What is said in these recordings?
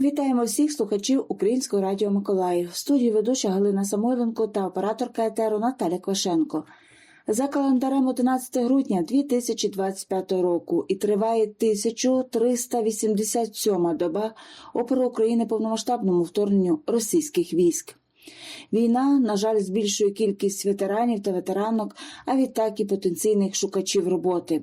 Вітаємо всіх слухачів Українського радіо Миколаїв. В студії ведуча Галина Самойленко та операторка етеру Наталя Квашенко. За календарем 11 грудня 2025 року і триває 1387 доба опору України повномасштабному вторгненню російських військ. Війна, на жаль, збільшує кількість ветеранів та ветеранок, а відтак і потенційних шукачів роботи.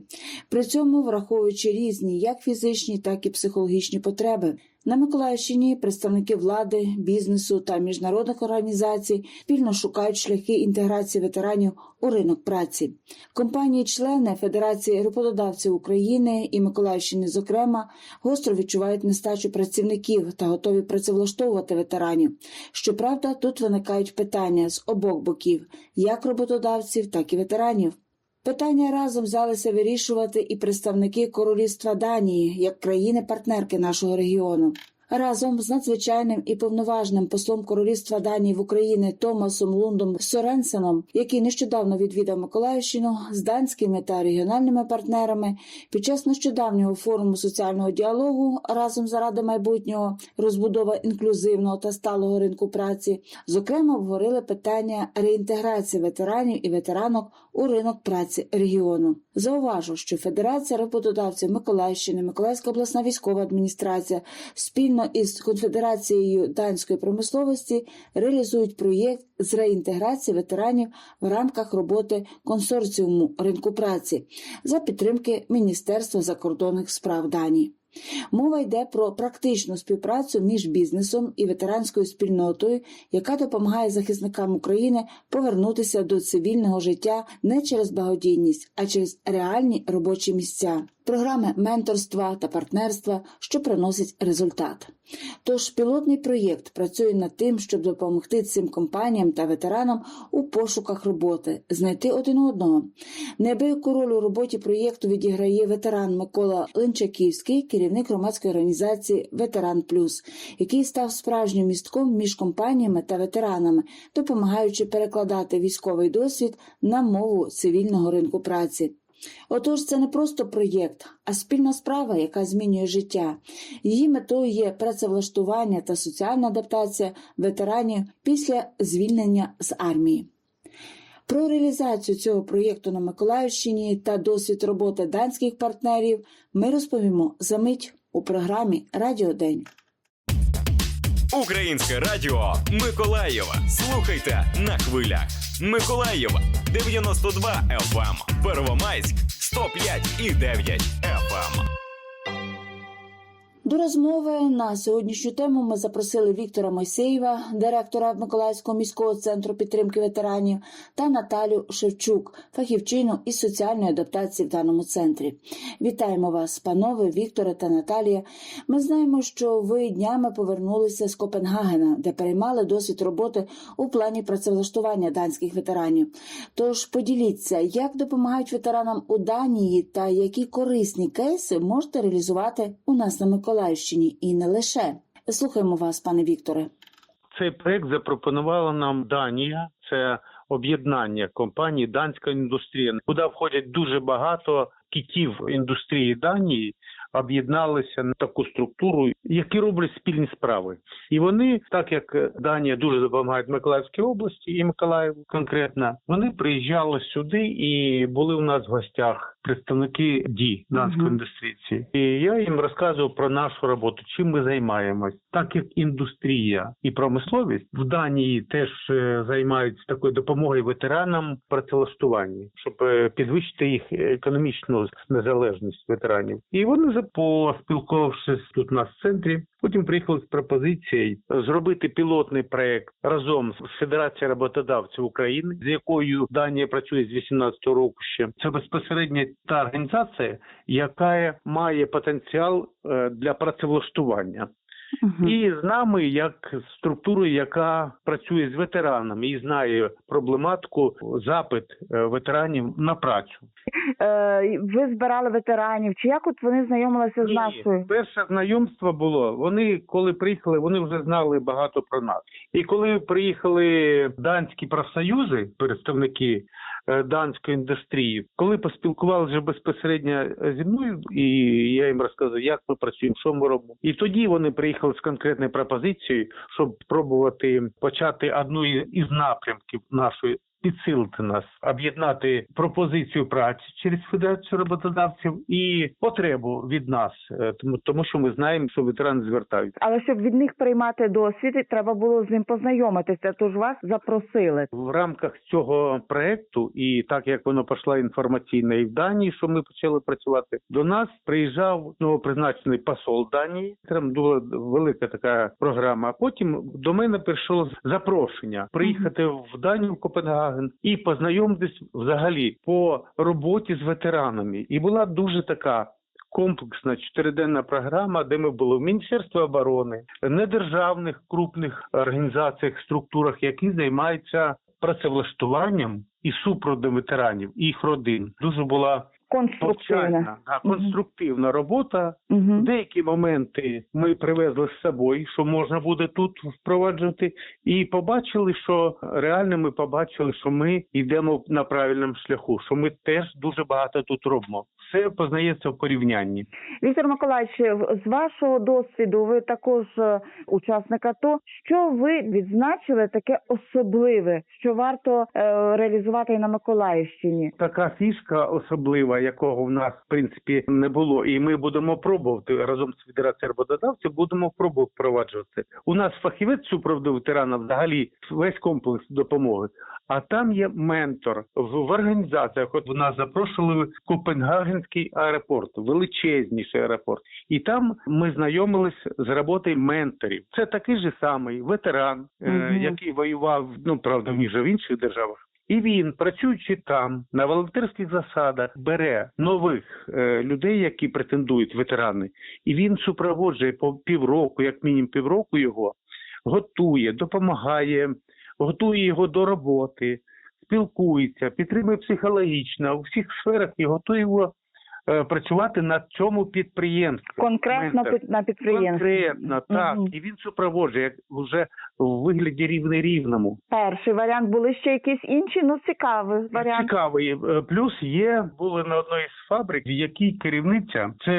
При цьому враховуючи різні як фізичні, так і психологічні потреби. На Миколаївщині представники влади, бізнесу та міжнародних організацій спільно шукають шляхи інтеграції ветеранів у ринок праці. Компанії-члени Федерації роботодавців України і Миколаївщини, зокрема, гостро відчувають нестачу працівників та готові працевлаштовувати ветеранів. Щоправда, тут виникають питання з обох боків, як роботодавців, так і ветеранів. Питання разом взялися вирішувати і представники Королівства Данії як країни-партнерки нашого регіону. Разом з надзвичайним і повноважним послом Королівства Данії в Україні Томасом Лундом Соренсеном, який нещодавно відвідав Миколаївщину з данськими та регіональними партнерами під час нещодавнього форуму соціального діалогу разом заради майбутнього розбудова інклюзивного та сталого ринку праці, зокрема обговорили питання реінтеграції ветеранів і ветеранок у ринок праці регіону. Зауважу, що Федерація роботодавців Миколаївщини, Миколаївська обласна військова адміністрація спільно із Конфедерацією данської промисловості реалізують проєкт з реінтеграції ветеранів в рамках роботи консорціуму ринку праці за підтримки Міністерства закордонних справ Данії. Мова йде про практичну співпрацю між бізнесом і ветеранською спільнотою, яка допомагає захисникам України повернутися до цивільного життя не через благодійність, а через реальні робочі місця, програми менторства та партнерства, що приносять результат. Тож пілотний проєкт працює над тим, щоб допомогти цим компаніям та ветеранам у пошуках роботи, знайти один одного. Неабияку роль у роботі проєкту відіграє ветеран Микола Линчаківський, керівник громадської організації Ветеран Плюс, який став справжнім містком між компаніями та ветеранами, допомагаючи перекладати військовий досвід на мову цивільного ринку праці. Отож, це не просто проєкт, а спільна справа, яка змінює життя. Її метою є працевлаштування та соціальна адаптація ветеранів після звільнення з армії. Про реалізацію цього проєкту на Миколаївщині та досвід роботи данських партнерів ми розповімо за мить у програмі Радіо День. Українське радіо Миколаєва. Слухайте на хвилях. Миколаєва 92 FM, Первомайськ 105 і 9 FM. До розмови на сьогоднішню тему ми запросили Віктора Мойсеєва, директора Миколаївського міського центру підтримки ветеранів, та Наталю Шевчук, фахівчину із соціальної адаптації в даному центрі. Вітаємо вас, панове Вікторе та Наталія. Ми знаємо, що ви днями повернулися з Копенгагена, де переймали досвід роботи у плані працевлаштування данських ветеранів. Тож поділіться, як допомагають ветеранам у Данії та які корисні кейси можете реалізувати у нас на Миколаївщині і не лише. Слухаємо вас, пане Вікторе. Цей проект запропонувала нам Данія. Це об'єднання компаній данська індустрія, куди входять дуже багато кітів індустрії Данії. Об'єдналися на таку структуру, які роблять спільні справи, і вони, так як Данія дуже допомагає Миколаївській області і Миколаєву конкретно, вони приїжджали сюди і були у нас в гостях представники ді данської Мгм. індустрії. І я їм розказував про нашу роботу, чим ми займаємось, так як індустрія і промисловість в Данії теж е, займаються такою допомогою ветеранам працевлаштуванні, щоб е, підвищити їх економічну незалежність ветеранів. І вони за- поспілкувавшись тут у нас в центрі, потім приїхали з пропозицією зробити пілотний проект разом з Федерацією роботодавців України, з якою Данія працює з 18 року ще. Це безпосередньо та організація, яка має потенціал е, для працевлаштування. І з нами як структурою, яка працює з ветеранами і знає проблематику запит е, ветеранів на працю. Е, ви збирали ветеранів, чи як от вони знайомилися з нашою? перше знайомство було. Вони коли приїхали, вони вже знали багато про нас. І коли приїхали данські профсоюзи, представники данської індустрії. Коли поспілкувалися безпосередньо е, зі мною, і я їм розказав, як ми працюємо, що ми робимо. І тоді вони приїхали з конкретною пропозицією, щоб пробувати почати одну із напрямків нашої. Підсилити нас, об'єднати пропозицію праці через федерацію роботодавців і потребу від нас, Е, тому тому що ми знаємо, що ветерани звертаються. Але щоб від них приймати досвід, треба було з ним познайомитися. Тож вас запросили. В рамках цього проекту, і так як воно пішла інформаційна і в Данії, що ми почали працювати, до нас приїжджав новопризначений посол Данії. Там була велика така програма. А потім до мене прийшло запрошення приїхати в Данію, в Копенгаген і познайомитись взагалі по роботі з ветеранами. І була дуже така. Комплексна чотириденна програма, де ми були в Міністерстві оборони, недержавних крупних організаціях, структурах, які займаються працевлаштуванням і супродом ветеранів і їх родин. Дуже була Конструктивна. да, конструктивна робота. Угу. Деякі моменти ми привезли з собою, що можна буде тут впроваджувати, і побачили, що реально ми побачили, що ми йдемо на правильному шляху, що ми теж дуже багато тут робимо. Все познається в порівнянні. Віктор Миколаївич, з вашого досвіду, ви також е, учасник АТО. Що ви відзначили таке особливе, що варто е, реалізувати і на Миколаївщині? Така фішка особлива, якого в нас в принципі не було, і ми будемо пробувати разом з федерацією роботодавців. Будемо пробувати впроваджувати. У нас фахівець супроводу ветерана взагалі весь комплекс допомоги. А там є ментор в, в організаціях. От нас запрошували в Копенгагенський аеропорт, величезніший аеропорт, і там ми знайомились з роботою менторів. Це такий же самий ветеран, е, який воював, ну правда, же в інших державах. І він, працюючи там на волонтерських засадах, бере нових е, людей, які претендують ветерани, і він супроводжує по півроку, як мінімум півроку його, готує, допомагає, готує його до роботи, спілкується, підтримує психологічно у всіх сферах і готує його працювати на цьому підприємстві. Конкретно Ментор. на підприємстві. Конкретно, так. Мгм. І він супроводжує як вже в вигляді рівний рівному. Перший варіант були ще якісь інші, ну цікавий варіант. Цікавий Е, плюс є були на одній з фабрик, в якій керівниця це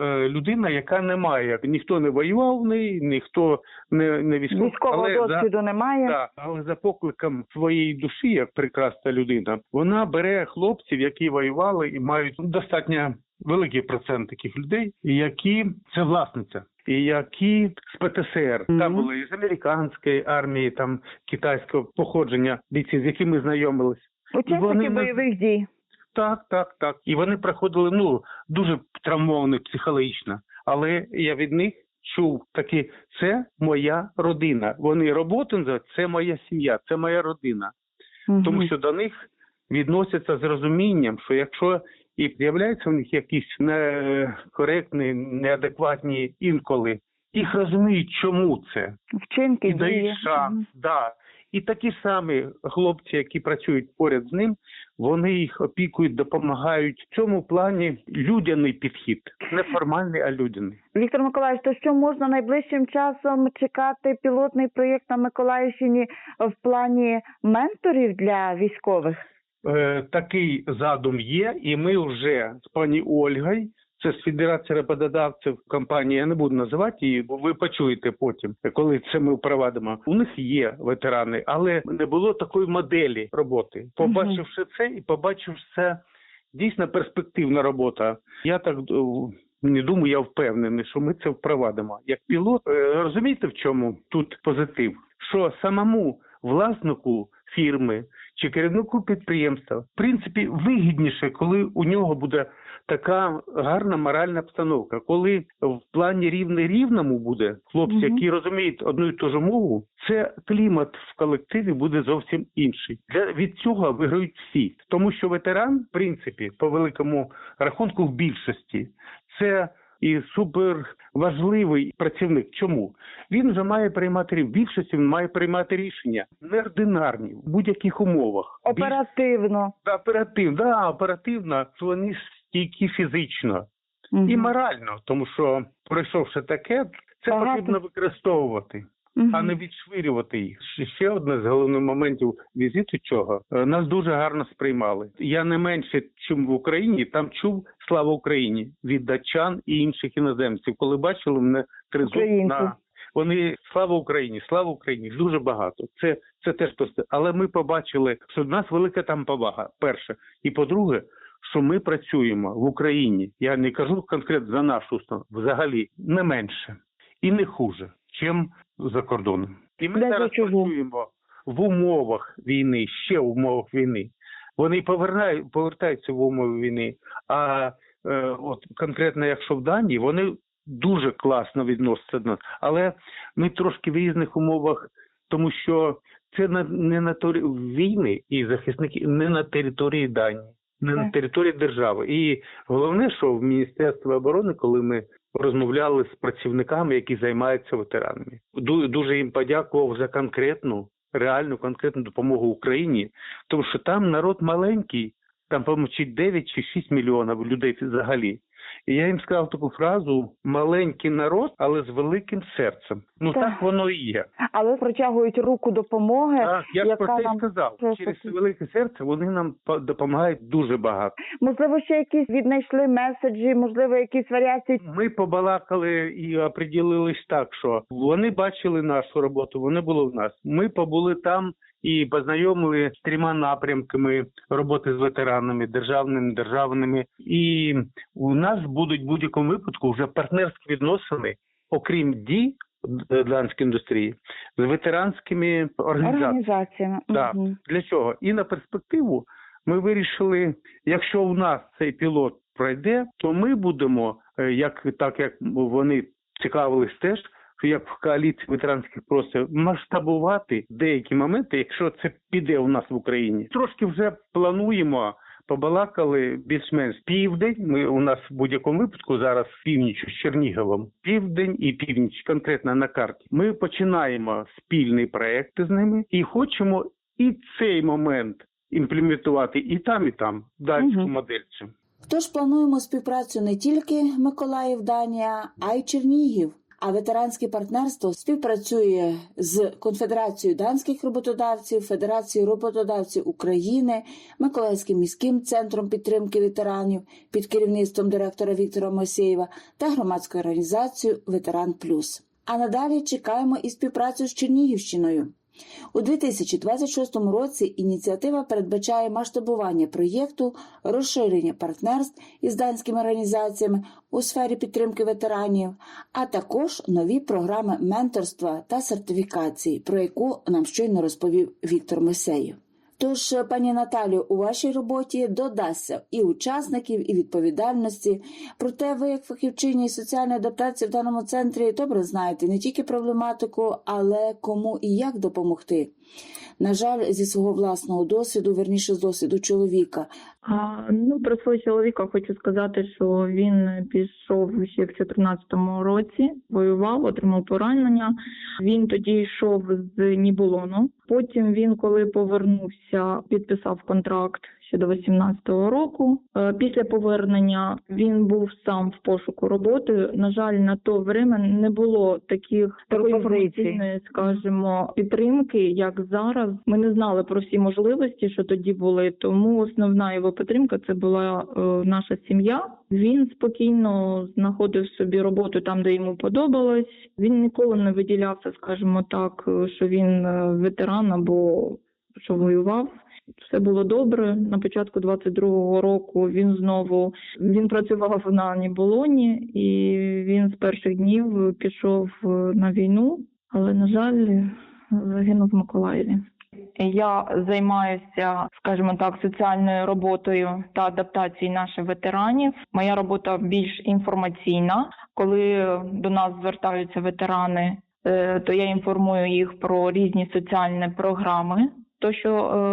е, людина, яка не має ніхто не воював в неї, ніхто не, не військовий, Військового але за, досвіду немає. да, але за покликом своєї душі, як прекрасна людина, вона бере хлопців, які воювали і мають достатньо великий процент таких людей, які це власниця. І які з ПТСР Мгм. там були з американської армії, там китайського походження бійці, з якими знайомились. Учасники Вони бойових дій. Так, так, так. І вони проходили ну дуже травмовані психологічно. Але я від них чув такі: це моя родина. Вони роботу називають, це моя сім'я, це моя родина. Мгм. Тому що до них відносяться з розумінням, що якщо і з'являються в них якісь некоректні, неадекватні інколи, їх розуміють, чому це Вчинки і дають шанс. Мгм. Да. І такі самі хлопці, які працюють поряд з ним, вони їх опікують, допомагають. В цьому плані людяний підхід, не формальний, а людяний. Віктор Миколаївич, то що можна найближчим часом чекати пілотний проєкт на Миколаївщині в плані менторів для військових? Е, такий задум є, і ми вже з пані Ольгою. Це з Федерації роботодавців компанії, я не буду називати її, бо ви почуєте потім, коли це ми впровадимо. У них є ветерани, але не було такої моделі роботи. Побачивши це і побачивши це дійсно перспективна робота. Я так е, не думаю, я впевнений, що ми це впровадимо. Як пілот, Е, розумієте, в чому тут позитив? Що самому власнику фірми чи керівнику підприємства в принципі вигідніше, коли у нього буде така гарна моральна обстановка. Коли в плані рівне рівному буде хлопці, Мгм. які розуміють одну і ту ж мову, це клімат в колективі буде зовсім інший. Для від цього виграють всі, тому що ветеран, в принципі, по великому рахунку, в більшості це. І суперважливий працівник. Чому він вже має приймати в більшості він має приймати рішення неординарні в будь-яких умовах. Оперативно. Більш... оперативно, да, оперативно, вони стійкі фізично і морально, тому що пройшовши таке, це Багато. потрібно використовувати. А не відшвирювати їх. Ще- одне з головних моментів візиту чого е, нас дуже гарно сприймали. Я не менше, чим в Україні, там чув слава Україні від датчан і інших іноземців. Коли бачили мене тризуб на вони слава Україні, слава Україні, дуже багато. Це це теж просто. Але ми побачили, що в нас велика там повага. Перше, і по-друге, що ми працюємо в Україні. Я не кажу конкретно за нашу установу, взагалі не менше і не хуже, чим за кордоном. І ми Даже зараз працюємо в умовах війни, ще в умовах війни. Вони повернають, повертаються в умови війни. А е, от конкретно, якщо в Данії, вони дуже класно відносяться до нас. Але ми трошки в різних умовах, тому що це на не на тері- війни і захисники не на території Данії, не на території держави. І головне, що в Міністерстві оборони, коли ми розмовляли з працівниками, які займаються ветеранами, ду- дуже їм подякував за конкретну, реальну конкретну допомогу Україні, тому що там народ маленький, там чи 9 чи 6 мільйонів людей взагалі. І я їм сказав таку фразу: маленький народ, але з великим серцем. Ну Так. так, воно і є. Але протягують руку допомоги. Так, я яка про це нам сказав. Через велике серце вони нам по- допомагають дуже багато. Можливо, ще якісь віднайшли меседжі, можливо, якісь варіації. Ми побалакали і оприділились так, що вони бачили нашу роботу, вони були в нас. Ми побули там і познайомили з трьома напрямками роботи з ветеранами, державними, державними. І у нас будуть в будь-якому випадку вже партнерські відносини, окрім дій данської індустрії, з ветеранськими організаціями. Організаціями. Так. Мгм. Для чого? І на перспективу ми вирішили, якщо у нас цей пілот пройде, то ми будемо, е, як так як вони цікавились теж, як в коаліції ветеранських просив масштабувати деякі моменти, якщо це піде у нас в Україні. Трошки вже плануємо. Побалакали більш-менш південь. Ми у нас в будь-якому випадку зараз північ з Черніговом. Південь і північ конкретно на карті. Ми починаємо спільний проект з ними і хочемо і цей момент імплементувати і там, і там датську Мгм. модель. цю. Тож плануємо співпрацю не тільки Миколаїв, Данія, а й Чернігів. А ветеранське партнерство співпрацює з Конфедерацією данських роботодавців, Федерацією роботодавців України, Миколаївським міським центром підтримки ветеранів під керівництвом директора Віктора Мосєєва та громадською організацією Ветеран Плюс. А надалі чекаємо і співпрацю з Чернігівщиною. У 2026 році ініціатива передбачає масштабування проєкту, розширення партнерств із данськими організаціями у сфері підтримки ветеранів, а також нові програми менторства та сертифікації, про яку нам щойно розповів Віктор Месеєв. Тож, пані Наталю, у вашій роботі додасться і учасників, і відповідальності. Проте ви, як фахівчині соціальної адаптації в даному центрі, добре знаєте не тільки проблематику, але кому і як допомогти. На жаль, зі свого власного досвіду, верніше з досвіду чоловіка, А, ну, про свого чоловіка хочу сказати, що він пішов ще в 2014 році, воював, отримав поранення. Він тоді йшов з Ніболону. Потім він, коли повернувся, підписав контракт ще до 18-го року. Е, Після повернення він був сам в пошуку роботи. На жаль, на то время не було таких такої інформаційної, скажімо, підтримки, як зараз. Ми не знали про всі можливості, що тоді були. Тому основна його підтримка це була е, наша сім'я. Він спокійно знаходив собі роботу там, де йому подобалось. Він ніколи не виділявся, скажімо так, е, що він ветеран або що воював. Все було добре. На початку 22-го року він знову він працював на Ніболоні, і він з перших днів пішов е, на війну, але на жаль, загинув в Миколаєві. Я займаюся, скажімо так, соціальною роботою та адаптацією наших ветеранів. Моя робота більш інформаційна. Коли до нас звертаються ветерани, е, то я інформую їх про різні соціальні програми, то що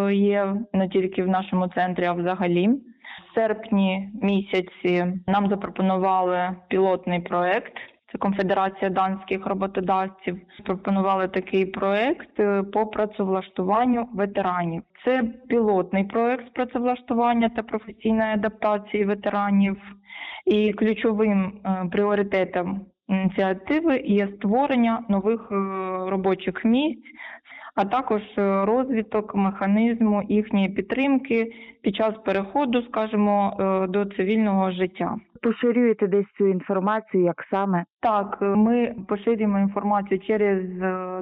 е, є не тільки в нашому центрі, а взагалі. В серпні місяці нам запропонували пілотний проект. Це Конфедерація данських роботодавців пропонували такий проект е, по працевлаштуванню ветеранів. Це пілотний проект з працевлаштування та професійної адаптації ветеранів. І ключовим е, пріоритетом ініціативи є створення нових робочих місць, а також е, розвиток механізму їхньої підтримки під час переходу, скажімо, е, до цивільного життя. Поширюєте десь цю інформацію, як саме? Так, е, ми поширюємо інформацію через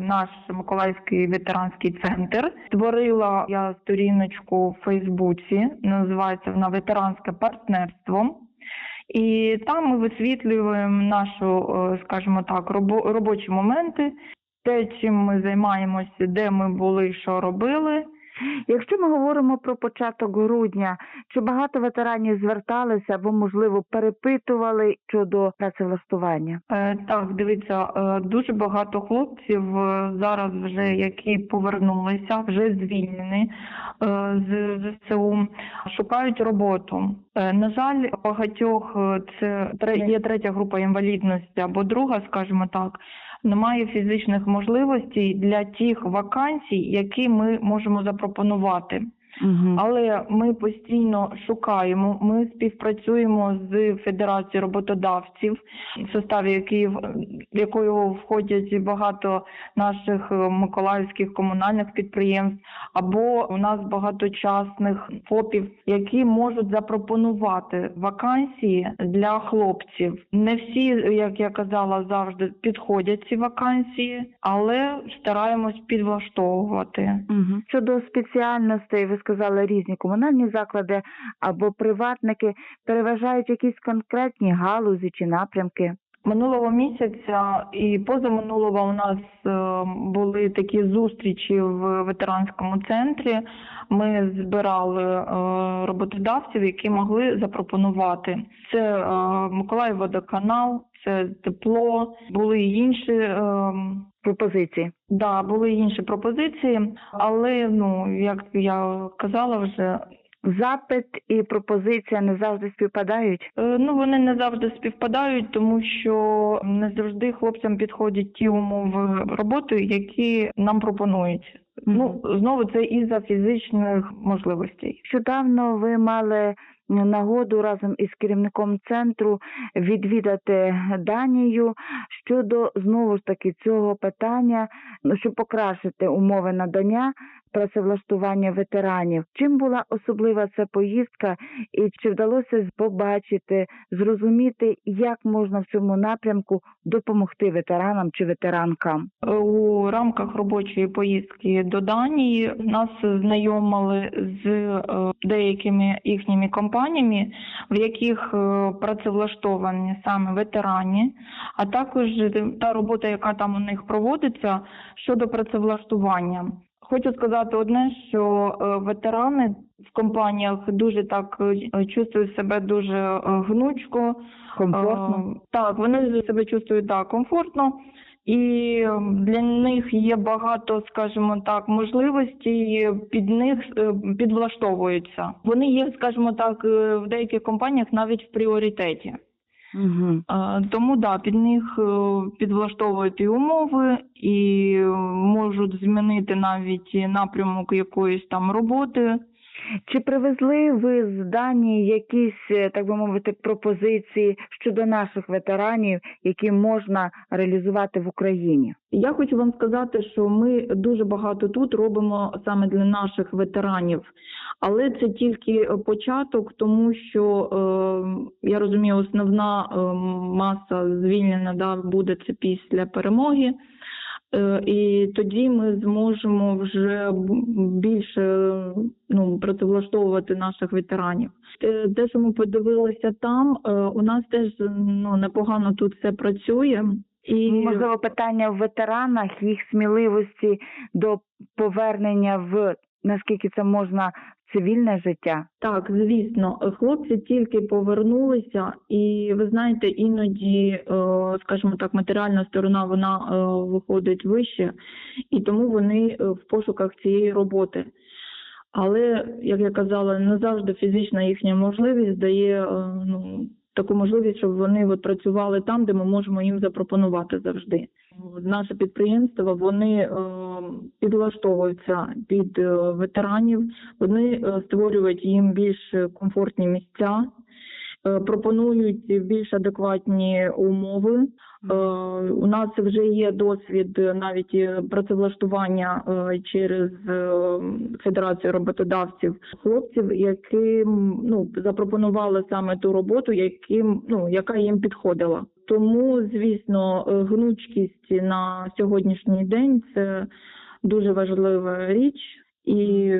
наш Миколаївський ветеранський центр. Створила я сторіночку в Фейсбуці, називається вона Ветеранське партнерство. І там ми висвітлюємо нашу, скажімо так, робочі моменти, те, чим ми займаємося, де ми були, що робили. Якщо ми говоримо про початок грудня, чи багато ветеранів зверталися або, можливо, перепитували щодо працевлаштування? Е, Так, дивіться, е, дуже багато хлопців е, зараз вже які повернулися, вже звільнені е, з ЗСУ, шукають роботу. Е, На жаль, багатьох е, це тре- є третя група інвалідності або друга, скажімо так. Немає фізичних можливостей для тих вакансій, які ми можемо запропонувати. Угу. Але ми постійно шукаємо. Ми співпрацюємо з Федерацією роботодавців, в составі якої в якою входять багато наших е, миколаївських комунальних підприємств, або у нас багато частних ФОПів, які можуть запропонувати вакансії для хлопців. Не всі, як я казала, завжди підходять ці вакансії, але стараємось підлаштовувати. Угу. Щодо спеціальностей, ви сказали різні комунальні заклади або приватники переважають якісь конкретні галузі чи напрямки. Минулого місяця і позаминулого у нас е, були такі зустрічі в ветеранському центрі. Ми збирали е, роботодавців, які могли запропонувати. Це е, Миколаїв водоканал, це тепло, були й інші. Пропозиції. Да, були інші пропозиції, але ну як я казала вже, Запит і пропозиція не завжди співпадають. Е, Ну, вони не завжди співпадають, тому що не завжди хлопцям підходять ті умови роботи, які нам пропонують. Ну, знову це із-за фізичних можливостей. Щодавно ви мали нагоду разом із керівником центру відвідати Данію щодо знову ж таки цього питання, ну, щоб покращити умови надання працевлаштування ветеранів. Чим була особлива ця поїздка, і чи вдалося побачити, зрозуміти, як можна в цьому напрямку допомогти ветеранам чи ветеранкам? У рамках робочої поїздки до Данії нас знайомили з е, деякими їхніми компаніями, в яких е, працевлаштовані саме ветерані, а також та робота, яка там у них проводиться щодо працевлаштування. Хочу сказати одне, що е, ветерани в компаніях дуже так е, чувствують себе дуже гнучко, Комфортно? Так, вони себе чувствують так, комфортно. І для них є багато, скажімо так, можливостей під них е, підлаштовуються. Вони є, скажімо так, е, в деяких компаніях навіть в пріоритеті. Угу. Тому да, під них е, підлаштовують і умови, і можуть змінити навіть напрямок якоїсь там роботи. Чи привезли ви з Данії якісь, е, так би мовити, пропозиції щодо наших ветеранів, які можна реалізувати в Україні? Я хочу вам сказати, що ми дуже багато тут робимо саме для наших ветеранів, але це тільки початок, тому що е, я розумію, основна е, маса звільнена да, буде це після перемоги. Е, І тоді ми зможемо вже більше ну, працевлаштовувати наших ветеранів. Те, те, що ми подивилися там, е, у нас теж ну, непогано тут все працює. І Можливо, питання в ветеранах, їх сміливості до повернення в наскільки це можна цивільне життя. Так, звісно, хлопці тільки повернулися, і ви знаєте, іноді, е, скажімо так, матеріальна сторона вона е, виходить вище, і тому вони е, в пошуках цієї роботи. Але, як я казала, не завжди фізична їхня можливість дає ну, таку можливість, щоб вони от працювали там, де ми можемо їм запропонувати завжди. Наше підприємство вони підлаштовуються під е, ветеранів, вони е, створюють їм більш комфортні місця. е, пропонують більш адекватні умови. У нас вже є досвід навіть працевлаштування через Федерацію роботодавців хлопців, яким ну запропонували саме ту роботу, яким ну яка їм підходила. Тому, звісно, е, гнучкість на сьогоднішній день це дуже важлива річ, і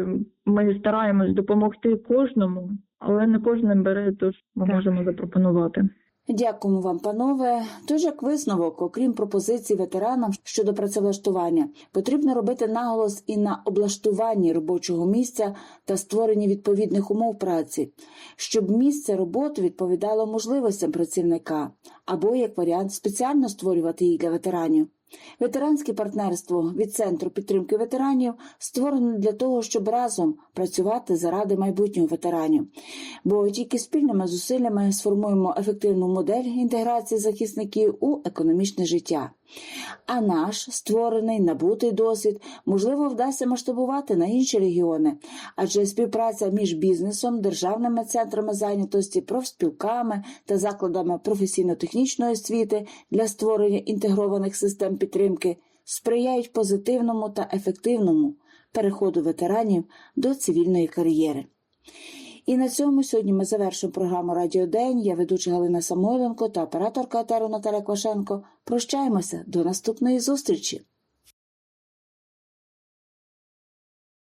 ми стараємось допомогти кожному, але не кожен бере те, що ми Так. можемо запропонувати. Дякуємо вам, панове. Тож, як висновок, окрім пропозицій ветеранам щодо працевлаштування, потрібно робити наголос і на облаштуванні робочого місця та створенні відповідних умов праці, щоб місце роботи відповідало можливостям працівника, або як варіант спеціально створювати їх для ветеранів. Ветеранське партнерство від центру підтримки ветеранів створено для того, щоб разом працювати заради майбутнього ветеранів. Бо тільки спільними зусиллями сформуємо ефективну модель інтеграції захисників у економічне життя. А наш створений набутий досвід можливо вдасться масштабувати на інші регіони, адже співпраця між бізнесом, державними центрами зайнятості, профспілками та закладами професійно-технічної освіти для створення інтегрованих систем підтримки сприяють позитивному та ефективному переходу ветеранів до цивільної кар'єри. І на цьому сьогодні ми завершимо програму Радіо День. Я ведуча Галина Самойленко та операторка Наталя Квашенко. Прощаємося до наступної зустрічі.